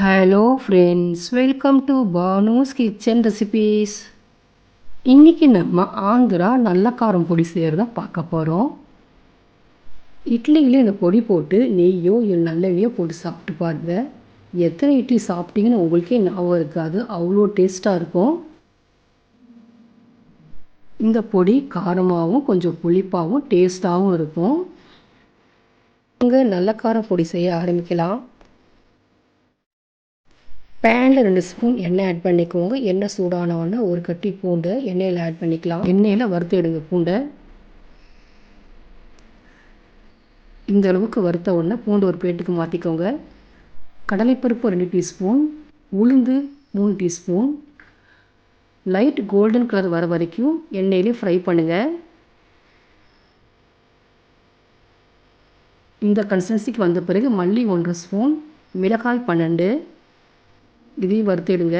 Hello friends welcome to Banu's kitchen recipes இன்றைக்கி நம்ம ஆந்திரா நல்ல காரம் பொடி செய்கிறத பார்க்க போகிறோம் இட்லியில் இந்த பொடி போட்டு நெய்யோ இல்லை நல்லெண்ணையோ போட்டு சாப்பிட்டு பாருங்க. எத்தனை இட்லி சாப்பிட்டீங்கன்னு உங்களுக்கே ஞாபகம் இருக்காது. அவ்வளோ டேஸ்ட்டாக இருக்கும். இந்த பொடி காரமாகவும் கொஞ்சம் புளிப்பாகவும் டேஸ்ட்டாகவும் இருக்கும். இங்கே நல்ல காரம் பொடி செய்ய ஆரம்பிக்கலாம். பேனில் ரெண்டு ஸ்பூன் எண்ணெய் ஆட் பண்ணிக்கோங்க. எண்ணெய் சூடானவுடனே ஒரு கட்டி பூண்டை எண்ணெயில் ஆட் பண்ணிக்கலாம். எண்ணெயில் வறுத்து எடுங்க பூண்டை. இந்த அளவுக்கு வறுத்த உடனே பூண்டு ஒரு பிளேட்டுக்கு மாற்றிக்கோங்க கடலைப்பருப்பு ரெண்டு டீஸ்பூன். உளுந்து மூணு டீஸ்பூன். லைட் கோல்டன் கலர் வர வரைக்கும் எண்ணெயிலே ஃப்ரை பண்ணுங்கள் இந்த கன்சிஸ்டன்சிக்கு வந்த பிறகு மல்லி ஒன்றரை ஸ்பூன் மிளகாய் பன்னெண்டு இதையும் வறுத்திடுங்க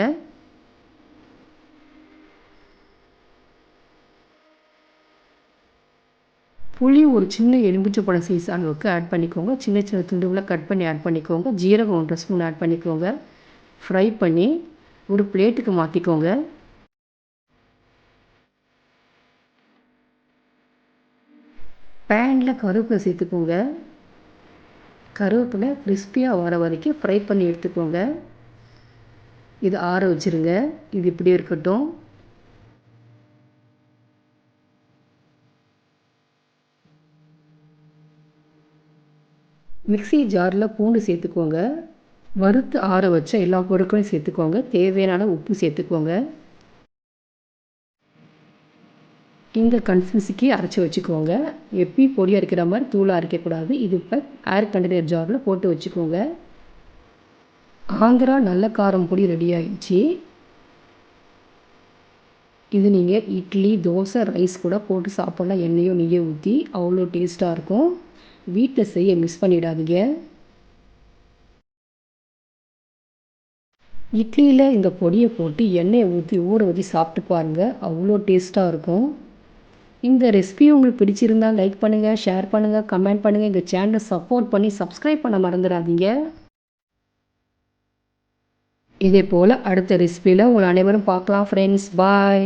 புளி ஒரு சின்ன எலும்பிச்சை பழம் சைஸ் அளவுக்கு ஆட் பண்ணிக்கோங்க. சின்ன சின்ன துண்டுகளை கட் பண்ணி ஆட் பண்ணிக்கோங்க. ஜீரகம் ஒன்றரை ஸ்பூன் ஆட் பண்ணிக்கோங்க. ஃப்ரை பண்ணி ஒரு பிளேட்டுக்கு மாற்றிக்கோங்க பேனில் கருவேப்பிலை சேர்த்துக்கோங்க. கருவேப்பிலை கிறிஸ்பியாக வர வரைக்கும் ஃப்ரை பண்ணி எடுத்துக்கோங்க. இது ஆற வச்சுருங்க. இது இப்படி இருக்கட்டும். மிக்சி ஜாரில் பூண்டு சேர்த்துக்கோங்க. வறுத்து ஆற வச்ச எல்லா பொருட்களையும் சேர்த்துக்கோங்க. தேவையான உப்பு சேர்த்துக்கோங்க. இந்த கன்சிஸ்டன்சிக்கு அரைச்சி வச்சுக்கோங்க. எப்பயும் பொடி அரைக்கிற மாதிரி தூளாக அரைக்கக்கூடாது. இது இப்போ ஏர் கண்டெய்னர் ஜாரில் போட்டு வச்சுக்கோங்க. ஆந்திரா நல்ல காரம் பொடி ரெடி ஆயிடுச்சு. இது நீங்கள் இட்லி தோசை ரைஸ் கூட போட்டு சாப்பிட்லாம். எண்ணெயோ நெய்யோ ஊற்றி அவ்வளோ டேஸ்ட்டாக இருக்கும். வீட்டில் செய்ய மிஸ் பண்ணிடாதீங்க. இட்லியில் இந்த பொடியை போட்டு எண்ணெயை ஊற்றி ஊற வச்சு சாப்பிட்டு பாருங்கள் அவ்வளோ டேஸ்ட்டாக இருக்கும். இந்த ரெசிபி உங்களுக்கு பிடிச்சிருந்தால் லைக் பண்ணுங்கள் ஷேர் பண்ணுங்கள் கமெண்ட் பண்ணுங்கள் எங்கள் சேனலை சப்போர்ட் பண்ணி சப்ஸ்கிரைப் பண்ண மறந்துடாதீங்க. இதே போல் அடுத்த ரெசிபியில் உங்களை அனைவரும் பார்க்கலாம் ஃப்ரெண்ட்ஸ் பாய்